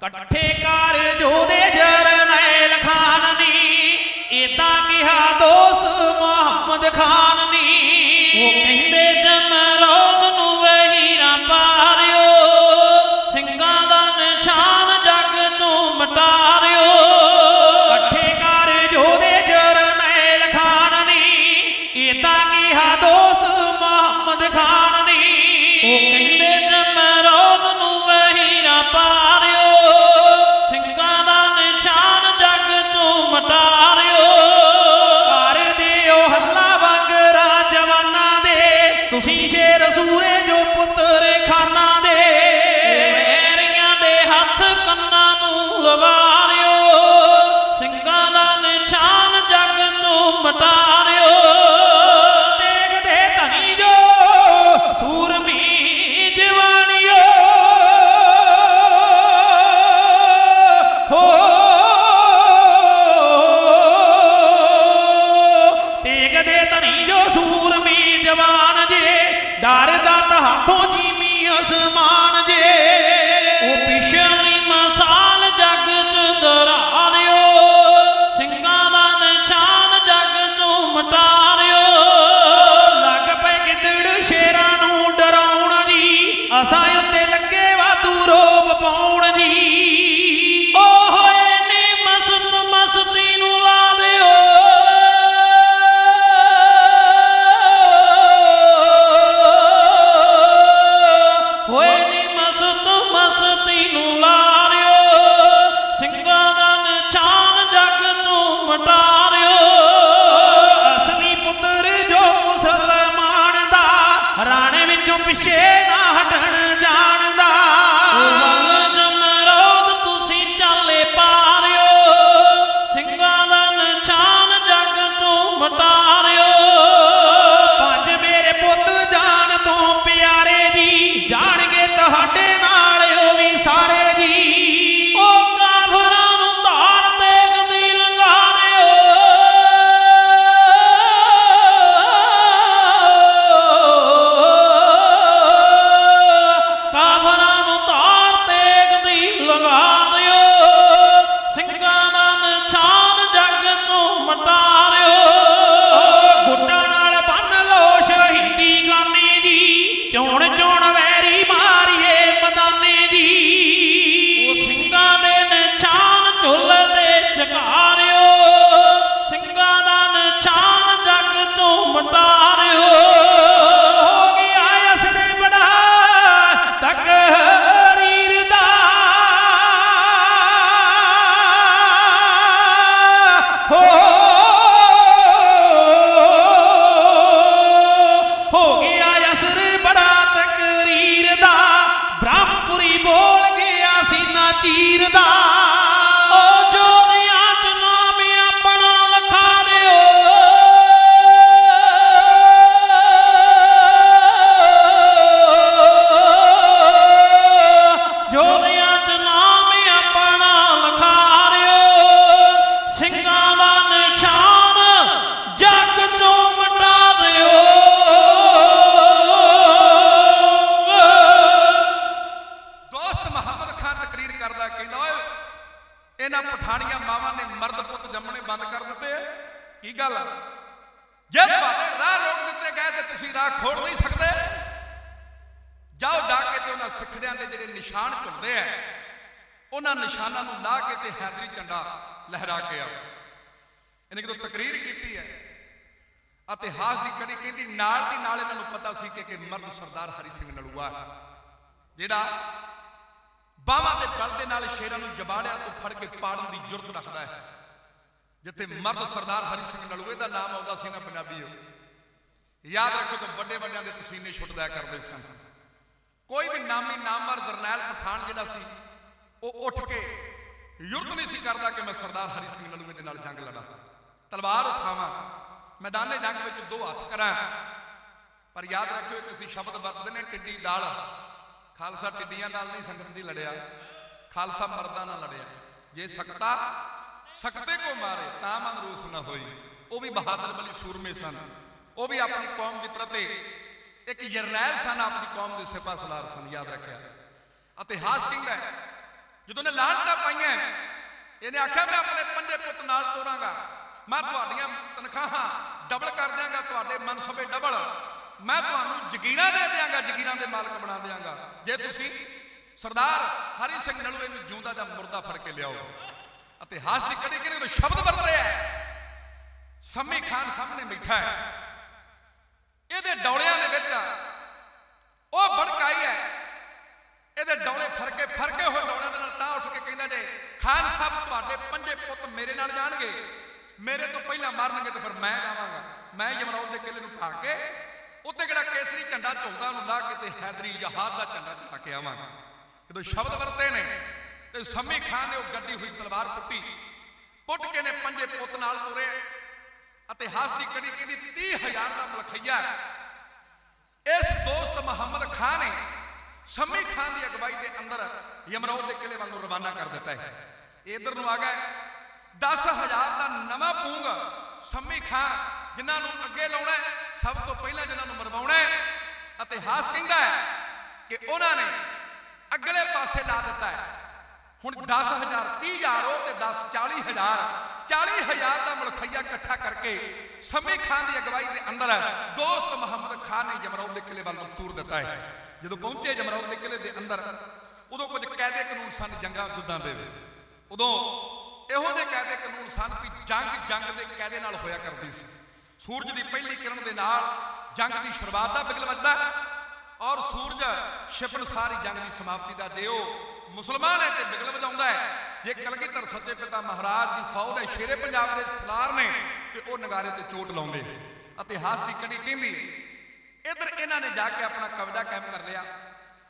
ਇਕੱਠੇ ਕਰ ਜੋਦੇ ਜਰਨੈਲ ਖਾਨ ਨੀ ਏਦਾਂ ਕਿਹਾ ਦੋਸਤ ਮੁਹੰਮਦ ਖਾਨ ਨੇ ਤੇ ਤੁਸੀਂ ਨਹੀਂ ਸਕਦੇ। ਜਾਓ ਜਾ ਕੇ ਤੇ ਉਹਨਾਂ ਸਿੱਖੜਿਆਂ ਦੇ ਜਿਹੜੇ ਨਿਸ਼ਾਨ ਝੁੰਦੇ ਆ, ਉਹਨਾਂ ਨਿਸ਼ਾਨਾਂ ਨੂੰ ਲਾ ਕੇ ਤੇ ਹੈਦਰੀ ਝੰਡਾ ਲਹਿਰਾ ਕੇ ਆਓ। ਇਹਨੇ ਕਿਦੋਂ ਤਕਰੀਰ ਕੀਤੀ ਹੈ। ਇਤਿਹਾਸ ਦੀ ਕੜੀ ਕਹਿੰਦੀ, ਨਾਲ ਦੀ ਨਾਲ ਇਹਨਾਂ ਨੂੰ ਪਤਾ ਸੀ ਕਿ ਕਿ ਮਰਦ ਸਰਦਾਰ ਹਰੀ ਸਿੰਘ ਨਲੂਆ ਹੈ, ਜਿਹੜਾ ਬਾਹਾਂ ਦੇ ਬਲ ਦੇ ਨਾਲ ਸ਼ੇਰਾਂ ਨੂੰ ਜਬਾੜਿਆਂ ਤੋਂ ਫੜ ਕੇ ਪਾੜਨ ਦੀ ਜੁਰਤ ਰੱਖਦਾ ਹੈ। ਜਿੱਥੇ ਮਰਦ ਸਰਦਾਰ ਹਰੀ ਸਿੰਘ ਨਲੂਏ ਦਾ ਨਾਮ ਆਉਂਦਾ ਸੀ ਨਾ ਪੰਜਾਬੀਓ ਯਾਦ ਰੱਖੋ ਕਿ ਵੱਡੇ ਵੱਡਿਆਂ ਦੇ ਪਸੀਨੇ ਛੁੱਟਦਾ ਕਰਦੇ ਸਨ। ਕੋਈ ਵੀ ਨਾਮੀ ਨਾਮਵਰ ਜਰਨੈਲ ਪਠਾਨ ਜਿਹੜਾ ਸੀ, ਉਹ ਉੱਠ ਕੇ ਯੁਰਤ ਨਹੀਂ ਸੀ ਕਰਦਾ ਕਿ ਮੈਂ ਸਰਦਾਰ ਹਰੀ ਸਿੰਘ ਨਲੂਏ ਦੇ ਨਾਲ ਜੰਗ ਲੜਾਂ। ਤਲਵਾਰ ਉਠਾਵਾਂ, ਮੈਦਾਨੇ ਜੰਗ ਵਿੱਚ ਦੋ ਹੱਥ ਕਰਾਂ। ਪਰ ਯਾਦ ਰੱਖਿਓ ਤੁਸੀਂ ਸ਼ਬਦ ਵਰਤਦੇ ਨੇ, ਟਿੱਡੀ ਦਾਲ। ਖਾਲਸਾ ਟਿੱਡੀਆਂ ਨਾਲ ਨਹੀਂ ਸੰਗਤ ਦੀ ਲੜਿਆ, ਖਾਲਸਾ ਮਰਦਾਂ ਨਾਲ ਲੜਿਆ। ਜੇ ਸਕਤਾ, ਸਕਤੇ ਕੋ ਮਾਰੇ, ਤਾਂ ਮਨ ਰੂਸ ਨਾ ਹੋਈ। ਉਹ ਵੀ ਬਹਾਦਰ ਬਲੀ ਸੂਰਮੇ ਸਨ। ਉਹ ਵੀ ਆਪਣੀ ਕੌਮ ਦੇ ਪ੍ਰਤੀ। ਇੱਕ ਜਰਨੈਲ ਸਨ ਆਪਣੀ ਕੌਮ ਦੇ ਸਿਪਾ ਸਲਾਰ ਸਨ, ਯਾਦ ਰੱਖਿਆ। ਇਤਿਹਾਸ ਕਹਿੰਦਾ ਹੈ। ਜਦੋਂ ਨੇ ਲਾਹਣਤਾਂ ਪਾਈਆਂ, ਇਹਨੇ ਆਖਿਆ, ਮੈਂ ਆਪਣੇ ਪੰਜੇ ਪੁੱਤ ਨਾਲ ਤੋਰਾਂਗਾ। ਮੈਂ ਤੁਹਾਡੀਆਂ ਤਨਖਾਹਾਂ ਡਬਲ ਕਰ ਦਿਆਂਗਾ, ਤੁਹਾਡੇ ਮਨਸਬੇ ਡਬਲ ਮੈਂ ਤੁਹਾਨੂੰ ਜ਼ਗੀਰਾਂ ਦੇ ਦਿਆਂਗਾ, ਜ਼ਗੀਰਾਂ ਦੇ ਮਾਲਕ ਬਣਾ ਦਿਆਂਗਾ। ਜੇ ਤੁਸੀਂ ਸਰਦਾਰ ਹਰੀ ਸਿੰਘ ਨਲੂਏ ਇਹਨੂੰ ਜਿਉਂਦਾ ਜਾਂ ਮੁਰਦਾ ਫੜ ਕੇ ਲਿਆਓ। ਇਤਿਹਾਸ ਦੀ ਕੜੀ ਕਿਹਨੇ ਸ਼ਬਦ ਵਰਤੇ ਹੈ ਸਮੀ ਖਾਨ ਸਾਹਮਣੇ ਬੈਠਾ ਹੈ। ਇਹਦੇ ਡੌਲਿਆਂ ਦੇ ਵਿੱਚ ਉਹ ਭੜਕਾਈ ਹੈ। ਇਹਦੇ ਡੌਲੇ ਫਰਕੇ ਫਰਕੇ ਹੋਏ ਡੌਲਿਆਂ ਦੇ ਨਾਲ ਤਾਂ ਉੱਠ ਕੇ ਕਹਿੰਦਾ ਜੇ ਖਾਨ ਸਾਹਿਬ ਤੁਹਾਡੇ ਪੰਜੇ ਪੁੱਤ ਮੇਰੇ ਨਾਲ ਜਾਣਗੇ, ਮੇਰੇ ਤੋਂ ਪਹਿਲਾਂ ਮਰਨਗੇ ਤੇ ਫਿਰ ਮੈਂ ਜਾਵਾਂਗਾ। ਮੈਂ ਯਮਰਾਉਦ ਦੇ ਕਿਲੇ ਨੂੰ ਪਾ ਕੇ ਉੱਤੇ ਜਿਹੜਾ ਕੇਸਰੀ ਝੰਡਾ ਝੁਲਦਾ ਹੁੰਦਾ, ਕਿਤੇ ਹੈਦਰੀ ਜਹਾਦ ਦਾ ਝੰਡਾ ਚੜਾ ਕੇ ਆਵਾਂਗਾ। ਜਦੋਂ ਸ਼ਬਦ ਵਰਤੇ ਨੇ, ਤੇ ਸੰਮੀ ਖਾਨ ਨੇ ਉਹ ਗੱਡੀ ਹੋਈ ਤਲਵਾਰ ਪੁੱਟੀ। ਪੁੱਟ ਕੇ ਨੇ ਪੰਜੇ ਪੁੱਤ ਨਾਲ ਤੁਰੇ। ਇਤਿਹਾਸ ਦੀ ਕੜੀ ਕਹਿੰਦੀ 30000 ਦਾ ਮਲਖਈਆ ਇਸ ਦੋਸਤ ਮੁਹੰਮਦ ਖਾਨ ਨੇ ਸਮੀ ਖਾਨ ਦੀ ਅਗਵਾਈ ਦੇ ਅੰਦਰ ਯਮਰੌਦ ਦੇ ਕਿਲੇ ਵੱਲ ਨੂੰ ਰਵਾਨਾ ਕਰ ਦਿੱਤਾ ਹੈ। ਇਧਰ ਨੂੰ ਆ ਗਏ 10000 ਦਾ ਨਵਾਂ ਪੂੰਗ ਸਮੀ ਖਾਨ ਜਿਨ੍ਹਾਂ ਨੂੰ ਅੱਗੇ ਲਾਉਣਾ ਸਭ ਤੋਂ ਪਹਿਲਾਂ ਜਿਨ੍ਹਾਂ ਨੂੰ ਮਰਵਾਉਣਾ ਹੈ, ਇਤਿਹਾਸ ਕਹਿੰਦਾ ਹੈ ਕਿ ਉਹਨਾਂ ਨੇ ਅਗਲੇ ਪਾਸੇ ਲਾ ਦਿੱਤਾ ਹੈ। ਹੁਣ 10000 30000 ਉਹ ਤੇ 10 40000 40000 ਦਾ ਮਲਖਈਆ ਇਕੱਠਾ ਕਰਕੇ ਸਮੀ ਖਾਨ ਦੀ ਅਗਵਾਈ ਦੇ ਅੰਦਰ ਦੋਸਤ ਮੁਹੰਮਦ ਖਾਨ ਨੇ ਜਮਰੌਦ ਦੇ ਕਿਲੇ ਵੱਲ ਨੂੰ ਤੂਰ ਦਿੱਤਾ ਹੈ। ਜਦੋਂ ਪਹੁੰਚੇ ਜਮਰੌਦ ਦੇ ਕਿਲੇ ਦੇ ਅੰਦਰ, ਉਦੋਂ ਕੁਝ ਕਾਇਦੇ ਕਾਨੂੰਨ ਸਨ ਜੰਗਾਂ ਜੁੱਦਾਂ ਦੇ। ਉਦੋਂ ਇਹੋ ਜਿਹੇ ਕਾਇਦੇ ਕਾਨੂੰਨ ਸਨ ਕਿ ਜੰਗ ਜੰਗ ਦੇ ਕਾਇਦੇ ਨਾਲ ਹੋਇਆ ਕਰਦੀ ਸੀ। ਸੂਰਜ ਦੀ ਪਹਿਲੀ ਕਿਰਨ ਦੇ ਨਾਲ ਜੰਗ ਦੀ ਸ਼ੁਰੂਆਤ ਦਾ ਬਿਗਲ ਵੱਜਦਾ ਔਰ ਸੂਰਜ ਛਿਪਣ ਸਾਰੀ ਜੰਗ ਦੀ ਸਮਾਪਤੀ ਦਾ ਦਿਓ ਮੁਸਲਮਾਨ ਹੈ ਤੇ ਬਿਗਲ ਵਜਾਉਂਦਾ ਹੈ। ਜੇ ਕਲਗੀਧਰ ਸੱਚੇ ਪਿਤਾ ਮਹਾਰਾਜ ਦੀ ਫੌਜ ਹੈ ਸ਼ੇਰੇ ਪੰਜਾਬ ਦੇ ਸਲਾਰ ਨੇ ਤੇ ਉਹ ਨਗਾਰੇ ਤੇ ਚੋਟ ਲਾਉਂਦੇ ਇਤਿਹਾਸ ਦੀ ਕੜੀ ਕਹਿੰਦੀ, ਇਧਰ ਇਹਨਾਂ ਨੇ ਜਾ ਕੇ ਆਪਣਾ ਕਬਜ਼ਾ ਕਾਇਮ ਕਰ ਲਿਆ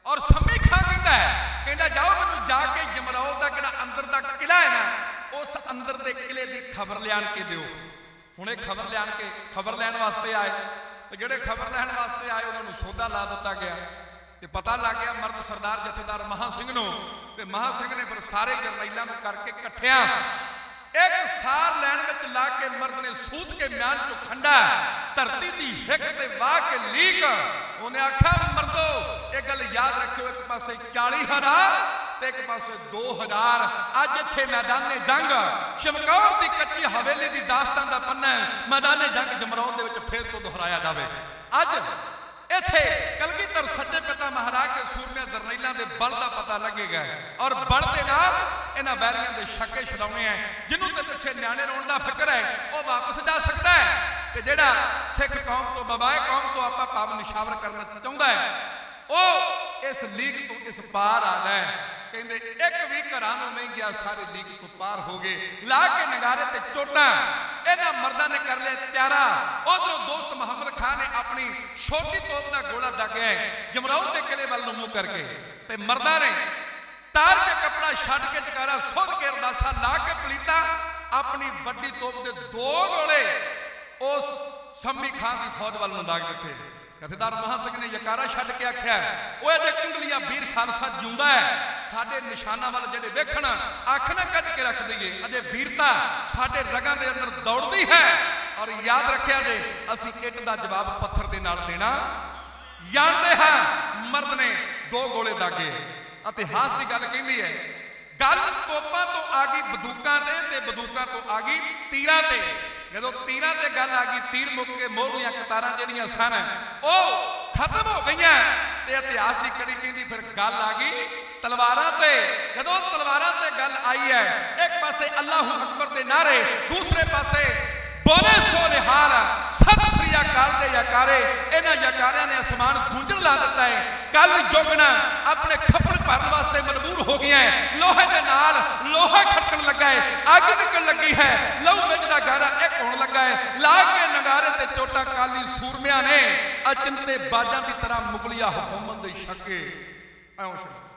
ਔਰ ਸਮੀ ਖਾਂ ਕਹਿੰਦਾ ਹੈ, ਕਹਿੰਦਾ, ਜਾਓ ਮੈਨੂੰ ਜਾ ਕੇ ਜਮਰੌਦ ਦਾ ਜਿਹੜਾ ਅੰਦਰ ਦਾ ਕਿਲਾ ਹੈ ਨਾ, ਉਸ ਅੰਦਰ ਦੇ ਕਿਲੇ ਦੀ ਖਬਰ ਲਿਆਣ ਕੇ ਦਿਓ। ਹੁਣ ਇਹ ਖਬਰ ਲਿਆਣ ਕੇ, ਖਬਰ ਲੈਣ ਵਾਸਤੇ ਆਏ। ਤੇ ਜਿਹੜੇ ਖਬਰ ਲੈਣ ਵਾਸਤੇ ਆਏ, ਉਹਨਾਂ ਨੂੰ ਸੌਦਾ ਲਾ ਦਿੱਤਾ ਗਿਆ। ਤੇ ਪਤਾ ਲੱਗ ਗਿਆ ਮਰਦ ਸਰਦਾਰ ਜਥੇਦਾਰ ਮਹਾ ਸਿੰਘ ਨੂੰ ਤੇ ਮਹਾ ਸਿੰਘ ਨੇ ਫਿਰ ਸਾਰੇ ਜਰਨੈਲਾਂ ਨੂੰ ਕਰਕੇ ਇਕੱਠਿਆਂ ਇੱਕ ਸਾਰ ਲੈਣ ਵਿੱਚ ਲਾ ਕੇ ਮਰਦ ਨੇ ਸੂਤ ਕੇ ਮਿਆਨ ਚੋਂ ਖੰਡਾ, ਧਰਤੀ ਦੀ ਹਿੱਕ ਤੇ ਵਾਹ ਕੇ ਲੀਕ। ਉਹਨੇ ਆਖਿਆ, ਮਰਦੋ, ਇਹ ਗੱਲ ਯਾਦ ਰੱਖਿਓ, ਇੱਕ ਪਾਸੇ 40000 ਤੇ ਇੱਕ ਪਾਸੇ 2000 ਅੱਜ ਇੱਥੇ ਮੈਦਾਨੇ ਜੰਗ। ਸ਼ਮਕੌਰ ਦੀ ਕੱਚੀ ਹਵੇਲੀ ਦੀ ਦਾਸਤਾਨ ਦਾ ਪੰਨਾ ਮੈਦਾਨੇ ਜੰਗ ਜਮਰੌਦ ਦੇ ਵਿੱਚ ਫੇਰ ਤੋਂ ਦੁਹਰਾਇਆ ਜਾਵੇ। ਅੱਜ ਇੱਥੇ ਕਲਗੀਧਰ ਸੱਚੇ ਪਿਤਾ ਮਹਾਰਾਜ ਦੇ ਸੂਰਮਿਆਂ ਜਰਨੈਲਾਂ ਦੇ ਬਲ ਦਾ ਪਤਾ ਲੱਗੇਗਾ ਔਰ ਬਲ ਦੇ ਨਾਲ ਇਹਨਾਂ ਵੈਰੀਆਂ ਦੇ ਛੱਕੇ ਛਡਾਉਣੇ ਆ ਜਿਹਨੂੰ ਤੇ ਪਿੱਛੇ ਨਿਆਣੇ ਰੋਣ ਦਾ ਫਿਕਰ ਹੈ, ਉਹ ਵਾਪਸ ਜਾ ਸਕਦਾ ਹੈ ਤੇ ਜਿਹੜਾ ਸਿੱਖ ਕੌਮ ਤੋਂ, ਬਬਾਏ ਕੌਮ ਤੋਂ ਆਪਾਂ ਪਾਪ ਨਿਸ਼ਾਵਰ ਕਰਨਾ ਚਾਹੁੰਦਾ ਹੈ, ਉਹ ਇਸ ਲੀਗ ਤੋਂ ਇਸ ਪਾਰ ਆ ਹੈ। ਕਹਿੰਦੇ, ਇੱਕ ਵੀ ਘਰਾਂ ਨੂੰ ਨਹੀਂ ਗਿਆ, ਸਾਰੇ ਲੀਕ ਤੋਂ ਪਾਰ ਹੋ ਗਏ। ਲਾ ਕੇ ਨਗਾਰੇ ਤੇ ਚੋਟਾਂ, ਇਹਨਾਂ ਮਰਦਾਂ ਨੇ ਕਰ ਲਿਆ ਤਿਆਰਾ। ਉਧਰੋਂ ਦੋਸਤ ਮੁਹੰਮਦ ਖਾਨ ਨੇ ਆਪਣੀ ਛੋਟੀ ਤੋਪ ਦਾ ਗੋਲਾ ਦਾਗਿਆ ਹੈ ਦੇ ਕਿਲੇ ਵੱਲ ਨੂੰ ਮੂੰਹ ਕਰਕੇ। ਤੇ ਮਰਦਾਂ ਨੇ ਤਾਰ ਕੇ ਕਪੜਾ ਛੱਡ ਕੇ ਜਕਾਰਾ ਸੁੱਧ ਕੇ ਅਰਦਾਸਾ ਲਾ ਕੇ ਪਲੀਤਾ, ਆਪਣੀ ਵੱਡੀ ਤੋਪ ਦੇ ਦੋ ਗੋਲੇ ਉਸ ਸੰਮੀ ਖਾਨ ਦੀ ਫੌਜ ਵੱਲ ਨੂੰ ਦਾਗ ਦਿੱਤੇ। ਜਥੇਦਾਰ ਮਹਾ ਸਿੰਘ ਨੇ ਯਕਾਰਾ ਛੱਡ ਕੇ ਆਖਿਆ ਓਏ ਇਹਦੇ ਕੁੰਡਲੀਆ ਵੀਰ ਖਾਲਸਾ ਜਿਉਂਦਾ ਹੈ, ਸਾਡੇ ਨਿਸ਼ਾਨਾਂ ਵੱਲ ਜਿਹੜੇ ਵੇਖਣ, ਅੱਖ ਨਾ ਕੱਢ ਕੇ ਰੱਖ ਦਈਏ, ਅਜੇ ਵੀਰਤਾ ਸਾਡੇ ਰਗਾਂ ਦੇ ਅੰਦਰ ਦੌੜਦੀ ਹੈ। ਔਰ ਯਾਦ ਰੱਖਿਆ ਜੇ, ਅਸੀਂ ਇੱਟ ਦਾ ਜਵਾਬ ਪੱਥਰ ਦੇ ਨਾਲ ਦੇਣਾ, ਜਾਣਦੇ ਹਾਂ ਮਰਦ ਨੇ ਦੋ ਗੋਲੇ ਦਾਗੇ। ਇਤਿਹਾਸ ਦੀ ਗੱਲ ਕਹਿੰਦੀ ਹੈ, ਗੱਲ ਤੋਪਾਂ ਤੋਂ ਆ ਗਈ, ਬੰਦੂਕਾਂ ਤੇ ਤੇ ਬੰਦੂਕਾਂ ਤੋਂ ਆ ਗਈ ਤੀਰਾਂ ਤੇ। ਜਦੋਂ ਤੀਰਾਂ ਤੇ ਗੱਲ ਆ ਗਈ, ਤੀਰ ਮੁੱਕ ਕੇ ਮੋਹਰਲੀਆਂ ਕਤਾਰਾਂ ਜਿਹੜੀਆਂ ਸਨ, ਉਹ ਖਤਮ ਹੋ ਗਈਆਂ। ਤੇ ਇਤਿਹਾਸ ਦੀ ਕੜੀ ਕਹਿੰਦੀ ਫਿਰ ਗੱਲ ਆ ਗਈ ਤਲਵਾਰਾਂ ਤੇ। ਜਦੋਂ ਤਲਵਾਰਾਂ ਤੇ ਗੱਲ ਆਈ ਹੈ, ਇੱਕ ਪਾਸੇ ਅੱਲਾਹੂ ਅਕਬਰ ਦੇ ਨਾਰੇ, ਦੂਸਰੇ ਪਾਸੇ ਬੋਲੇ ਸੋ ਸਤਿ ਸ੍ਰੀ ਅਕਾਲ ਦੇ ਯਕਾਰੇ। ਇਹਨਾਂ ਯਕਾਰਿਆਂ ਨੇ ਅਸਮਾਨ ਗੂੰਜਣ ਲਾ ਦਿੱਤਾ ਹੈ। ਕੱਲ ਜੋਗਣਾ ਆਪਣੇ ਖੱਪੜ ਭਰਨ ਵਾਸਤੇ ਮਜਬੂਰ ਹੋ ਗਿਆ ਹੈ। ਲੋਹੇ ਦੇ ਨਾਲ ਲੋਹਾ ਖੱਟਣ ਲੱਗਾ ਹੈ। ਅੱਗ ਨਿਕਲਣ ਲੱਗੀ ਹੈ। ਲਹੂ ਇੱਕ ਲਾ ਕੇ ਨਗਾਰੇ ਤੇ ਚੋਟਾ ਕਾਲੀ ਸੂਰਮਿਆਂ ਨੇ। ਅਚਨ ਤੇ ਬਾਜਾਂ ਦੀ ਤਰ੍ਹਾਂ ਮੁਗਲਿਆ ਹਕੂਮਤ ਦੇ ਛੱਕੇ। ਐਉਂ ਛੱਕੇ